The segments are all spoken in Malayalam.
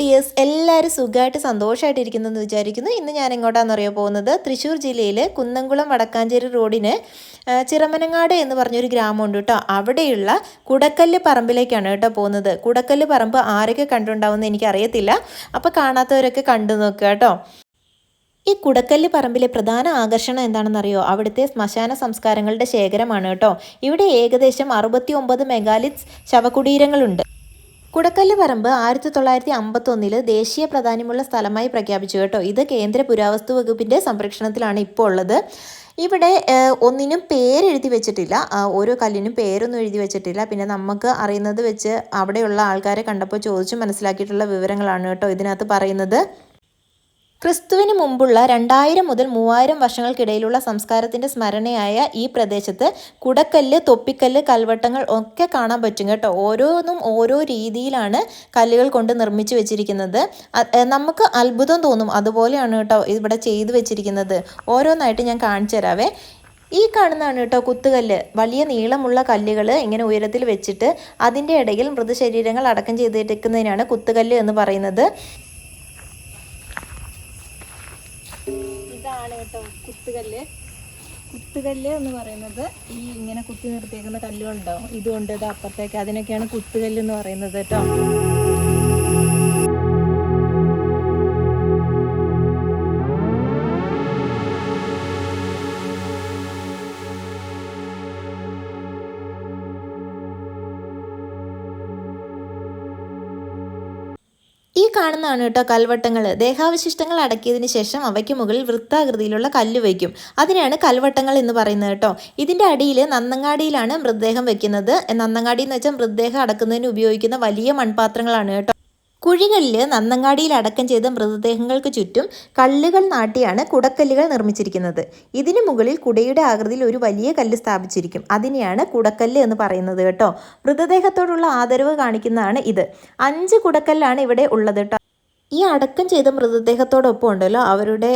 ഡിയേഴ്സ് എല്ലാവരും സുഖമായിട്ട് സന്തോഷമായിട്ട് ഇരിക്കുന്നെന്ന് വിചാരിക്കുന്നു. ഇന്ന് ഞാൻ എങ്ങോട്ടാണെന്ന് അറിയാൻ പോകുന്നത്? തൃശ്ശൂർ ജില്ലയിൽ കുന്നംകുളം വടക്കാഞ്ചേരി റോഡിന് ചിറമനങ്ങാട് എന്ന് പറഞ്ഞൊരു ഗ്രാമമുണ്ട് കേട്ടോ. അവിടെയുള്ള കുടക്കല്ല് പറമ്പിലേക്കാണ് കേട്ടോ പോകുന്നത്. കുടക്കല്ല് പറമ്പ് ആരൊക്കെ കണ്ടുണ്ടാവുമെന്ന് എനിക്കറിയത്തില്ല. അപ്പോൾ കാണാത്തവരൊക്കെ കണ്ടു നോക്കുക കേട്ടോ. ഈ കുടക്കല്ല് പറമ്പിലെ പ്രധാന ആകർഷണം എന്താണെന്നറിയോ? അവിടുത്തെ ശ്മശാന സംസ്കാരങ്ങളുടെ ശേഖരമാണ് കേട്ടോ. ഇവിടെ ഏകദേശം അറുപത്തി ഒമ്പത് മെഗാലിറ്റ്സ് ശവകുടീരങ്ങളുണ്ട്. കുടക്കല്ല് പറമ്പ് ആയിരത്തി തൊള്ളായിരത്തി അമ്പത്തൊന്നിൽ ദേശീയ പ്രാധാന്യമുള്ള സ്ഥലമായി പ്രഖ്യാപിച്ചു കേട്ടോ. ഇത് കേന്ദ്ര പുരാവസ്തു വകുപ്പിന്റെ സംരക്ഷണത്തിലാണ് ഇപ്പോൾ ഉള്ളത്. ഇവിടെ ഒന്നിനും പേരെഴുതി വെച്ചിട്ടില്ല. ഓരോ കല്ലിനും പേരൊന്നും എഴുതി വെച്ചിട്ടില്ല. പിന്നെ നമുക്ക് അറിയുന്നത് വെച്ച് അവിടെയുള്ള ആൾക്കാരെ കണ്ടപ്പോൾ ചോദിച്ചു മനസ്സിലാക്കിയിട്ടുള്ള വിവരങ്ങളാണ് കേട്ടോ ഇതിനകത്ത് പറയുന്നത്. ക്രിസ്തുവിന് മുമ്പുള്ള രണ്ടായിരം മുതൽ മൂവായിരം വർഷങ്ങൾക്കിടയിലുള്ള സംസ്കാരത്തിന്റെ സ്മരണയായ ഈ പ്രദേശത്ത് കുടക്കല്ല് തൊപ്പിക്കല്ല് കൽവട്ടങ്ങൾ ഒക്കെ കാണാൻ പറ്റും കേട്ടോ. ഓരോന്നും ഓരോ രീതിയിലാണ് കല്ലുകൾ കൊണ്ട് നിർമ്മിച്ചു വെച്ചിരിക്കുന്നത്. നമുക്ക് അത്ഭുതം തോന്നും. അതുപോലെയാണ് കേട്ടോ ഇവിടെ ചെയ്തു വെച്ചിരിക്കുന്നത്. ഓരോന്നായിട്ട് ഞാൻ കാണിച്ചു തരാവേ. ഈ കാണുന്നതാണ് കേട്ടോ കുത്തുകല്ല്. വലിയ നീളമുള്ള കല്ലുകൾ ഇങ്ങനെ ഉയരത്തിൽ വെച്ചിട്ട് അതിന്റെ ഇടയിൽ മൃതശരീരങ്ങൾ അടക്കം ചെയ്തിരിക്കുന്നതിനാണ് കുത്തുകല്ല് എന്ന് പറയുന്നത്. കേട്ടോ കുത്തുകല്ല്. കുത്തുകല്ല് എന്ന് പറയുന്നത് ഈ ഇങ്ങനെ കുത്തി നിർത്തിയേക്കുന്ന കല്ലുകളുണ്ടാവും. ഇതുകൊണ്ട് ഇത് അപ്പുറത്തേക്ക് അതിനൊക്കെയാണ് കുത്തുകല്ല് എന്ന് പറയുന്നത് കേട്ടോ. കാണുന്നതാണ് കേട്ടോ കൽവട്ടങ്ങൾ ദേഹാവശിഷ്ടങ്ങൾ അടക്കിയതിന് ശേഷം അവയ്ക്ക് മുകളിൽ വൃത്താകൃതിയിലുള്ള കല്ല് വയ്ക്കും. അതിനെയാണ് കൽവട്ടങ്ങൾ എന്ന് പറയുന്നത് കേട്ടോ. ഇതിന്റെ അടിയിൽ നന്നങ്ങാടിയിലാണ് മൃതദേഹം വെക്കുന്നത് നന്നങ്ങാടി എന്ന് വെച്ചാൽ മൃതദേഹം അടക്കുന്നതിന് ഉപയോഗിക്കുന്ന വലിയ മൺപാത്രങ്ങളാണ് കേട്ടോ. കുഴികളിൽ നന്നങ്ങാടിയിൽ അടക്കം ചെയ്ത മൃതദേഹങ്ങൾക്ക് ചുറ്റും കല്ലുകൾ നാട്ടിയാണ് കുടക്കല്ലുകൾ നിർമ്മിച്ചിരിക്കുന്നത്. ഇതിനു മുകളിൽ കുടയുടെ ആകൃതിയിൽ ഒരു വലിയ കല്ല് സ്ഥാപിച്ചിരിക്കും. അതിനെയാണ് കുടക്കല്ല് എന്ന് പറയുന്നത് കേട്ടോ. മൃതദേഹത്തോടുള്ള ആദരവ് കാണിക്കുന്നതാണ് ഇത്. അഞ്ച് കുടക്കല്ലാണ് ഇവിടെ ഉള്ളത് ഈ അടക്കം ചെയ്ത മൃതദേഹത്തോടൊപ്പം ഉണ്ടല്ലോ അവരുടെ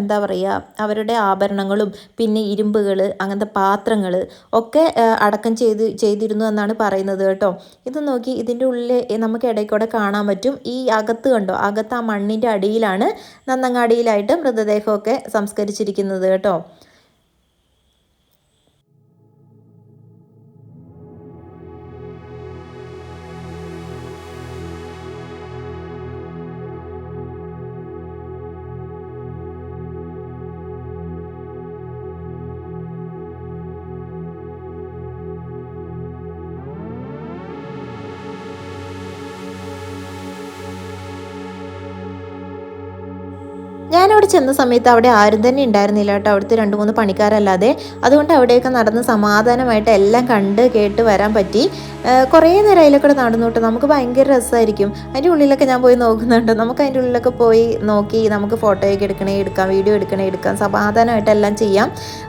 എന്താ പറയുക അവരുടെ ആഭരണങ്ങളും പിന്നെ ഇരുമ്പുകൾ അങ്ങനത്തെ പാത്രങ്ങൾ ഒക്കെ അടക്കം ചെയ്ത് ചെയ്തിരുന്നു എന്നാണ് പറയുന്നത് കേട്ടോ. ഇത് നോക്കി ഇതിന്റെ ഉള്ളിൽ നമുക്ക് ഇടയ്ക്കൂടെ കാണാൻ പറ്റും. ഈ അകത്ത് കണ്ടോ? അകത്ത് ആ മണ്ണിന്റെ അടിയിലാണ് നന്നങ്ങാടിയിലായിട്ട് മൃതദേഹമൊക്കെ സംസ്കരിച്ചിരിക്കുന്നത് കേട്ടോ. ഞാനവിടെ ചെന്ന സമയത്ത് അവിടെ ആരും തന്നെ ഉണ്ടായിരുന്നില്ല കേട്ടോ. അവിടുത്തെ രണ്ട് മൂന്ന് പണിക്കാരല്ലാതെ. അതുകൊണ്ട് അവിടെയൊക്കെ നടന്ന് സമാധാനമായിട്ട് എല്ലാം കണ്ട് കേട്ട് വരാൻ പറ്റി. കുറേ നേരം അതിലൊക്കെ നടന്നു നമുക്ക് ഭയങ്കര രസമായിരിക്കും. അതിന്റെ ഉള്ളിലൊക്കെ ഞാൻ പോയി നോക്കുന്നുണ്ട്. നമുക്ക് അതിന്റെ ഉള്ളിലൊക്കെ പോയി നോക്കി നമുക്ക് ഫോട്ടോയൊക്കെ എടുക്കണേ എടുക്കാം വീഡിയോ എടുക്കണേ എടുക്കാം. സമാധാനമായിട്ട് എല്ലാം ചെയ്യാം.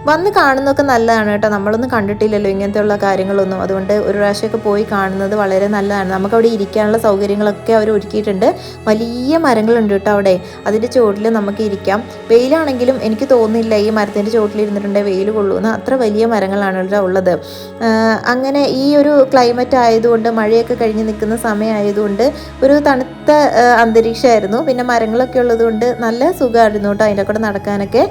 വന്ന് കാണുന്നതൊക്കെ നല്ലതാണ് കേട്ടോ. നമ്മളൊന്നും കണ്ടിട്ടില്ലല്ലോ ഇങ്ങനത്തെയുള്ള കാര്യങ്ങളൊന്നും. അതുകൊണ്ട് ഒരു പ്രാവശ്യമൊക്കെ പോയി കാണുന്നത് വളരെ നല്ലതാണ്. നമുക്ക് അവിടെ ഇരിക്കാനുള്ള സൗകര്യങ്ങളൊക്കെ അവർ ഒരുക്കിയിട്ടുണ്ട്. വലിയ മരങ്ങളുണ്ട് കേട്ടോ അവിടെ. അതിന്റെ ചുവട്ടിൽ നമുക്ക് ഇരിക്കാം വെയിലാണെങ്കിലും എനിക്ക് തോന്നുന്നില്ല ഈ മരത്തിന്റെ ചുവട്ടിൽ ഇരുന്നിട്ടുണ്ടെങ്കിൽ വെയിൽ കൊള്ളുമെന്ന്. അത്ര വലിയ മരങ്ങളാണ് ഉള്ളത്. അങ്ങനെ ഈ ഒരു ക്ലൈമറ്റ് ആയതുകൊണ്ട് മഴയൊക്കെ കഴിഞ്ഞ് നിൽക്കുന്ന സമയമായതുകൊണ്ട് ഒരു തണുത്ത അന്തരീക്ഷമായിരുന്നു. പിന്നെ മരങ്ങളൊക്കെ ഉള്ളതുകൊണ്ട് നല്ല സുഖമായിരുന്നു കേട്ടോ അതിന്റെ കൂടെ നടക്കാനൊക്കെ.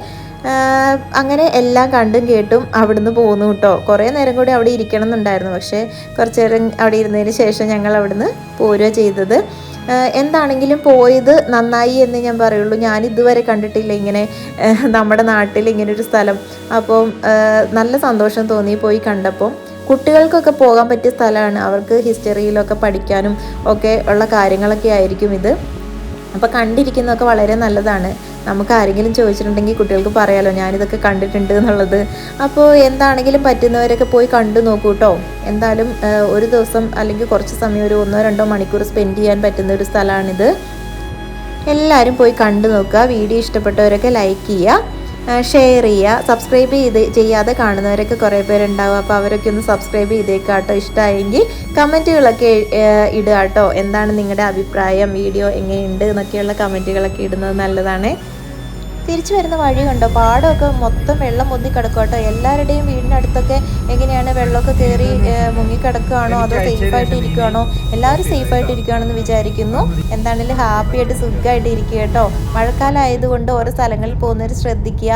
അങ്ങനെ എല്ലാം കണ്ടും കേട്ടും അവിടുന്ന് പോന്നു കേട്ടോ. കുറേ നേരം കൂടി അവിടെ ഇരിക്കണം എന്നുണ്ടായിരുന്നു പക്ഷേ കുറച്ച് നേരം അവിടെ ഇരുന്നതിന് ശേഷം ഞങ്ങൾ അവിടുന്ന് പോരുക ചെയ്തത്. എന്താണെങ്കിലും പോയത് നന്നായി എന്ന് ഞാൻ പറയുള്ളൂ. ഞാൻ ഇതുവരെ കണ്ടിട്ടില്ല ഇങ്ങനെ നമ്മുടെ നാട്ടിൽ ഇങ്ങനെ ഒരു സ്ഥലം. അപ്പോൾ നല്ല സന്തോഷം തോന്നി പോയി കണ്ടപ്പോൾ. കുട്ടികൾക്കൊക്കെ പോകാൻ പറ്റിയ സ്ഥലമാണ്. അവർക്ക് ഹിസ്റ്ററിയിലൊക്കെ പഠിക്കാനും ഒക്കെ ഉള്ള കാര്യങ്ങളൊക്കെ ആയിരിക്കും ഇത്. അപ്പോൾ കണ്ടിരിക്കുന്നതൊക്കെ വളരെ നല്ലതാണ്. നമുക്ക് ആരെങ്കിലും ചോദിച്ചിട്ടുണ്ടെങ്കിൽ കുട്ടികൾക്ക് പറയാലോ ഞാനിതൊക്കെ കണ്ടിട്ടുണ്ട് എന്നുള്ളത്. അപ്പോൾ എന്താണെങ്കിലും പറ്റുന്നവരൊക്കെ പോയി കണ്ടു നോക്കൂ കേട്ടോ എന്തായാലും ഒരു ദിവസം അല്ലെങ്കിൽ കുറച്ച് സമയം ഒരു ഒന്നോ രണ്ടോ മണിക്കൂർ സ്പെൻഡ് ചെയ്യാൻ പറ്റുന്ന ഒരു സ്ഥലമാണിത്. എല്ലാവരും പോയി കണ്ടു നോക്കുക. വീഡിയോ ഇഷ്ടപ്പെട്ടവരൊക്കെ ലൈക്ക് ചെയ്യുക. ഷെയർ ചെയ്യുക. സബ്സ്ക്രൈബ് ചെയ്ത് ചെയ്യാതെ കാണുന്നവരൊക്കെ കുറേ പേരുണ്ടാവും. അപ്പോൾ അവരൊക്കെ ഒന്ന് സബ്സ്ക്രൈബ് ചെയ്തേക്കാട്ടോ ഇഷ്ടമായെങ്കിൽ കമന്റുകളൊക്കെ ഇടുക കേട്ടോ എന്താണ് നിങ്ങളുടെ അഭിപ്രായം? വീഡിയോ എങ്ങനെയുണ്ട്? എന്നൊക്കെയുള്ള കമന്റുകളൊക്കെ ഇടുന്നത് നല്ലതാണ്. തിരിച്ചു വരുന്ന വഴി കണ്ടോ? പാടമൊക്കെ മൊത്തം വെള്ളം മുന്നി കിടക്കും കേട്ടോ. എല്ലാവരുടെയും വീടിനടുത്തൊക്കെ എങ്ങനെയാണ് വെള്ളമൊക്കെ കയറി മുങ്ങിക്കിടക്കുകയാണോ അതോ സേഫായിട്ട് ഇരിക്കുകയാണോ എല്ലാവരും സേഫായിട്ട് ഇരിക്കുകയാണെന്ന് വിചാരിക്കുന്നു. എന്താണെങ്കിലും ഹാപ്പി ആയിട്ട് സുഖമായിട്ട് ഇരിക്കുക കേട്ടോ. മഴക്കാലം ആയതുകൊണ്ട് ഓരോ സ്ഥലങ്ങളിൽ പോകുന്നവർ ശ്രദ്ധിക്കുക.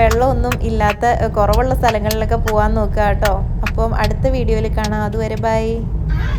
വെള്ളമൊന്നും ഇല്ലാത്ത കുറവുള്ള സ്ഥലങ്ങളിലൊക്കെ പോകാൻ നോക്കുക കേട്ടോ. അപ്പം അടുത്ത വീഡിയോയിൽ കാണാം. അതുവരെ ബൈ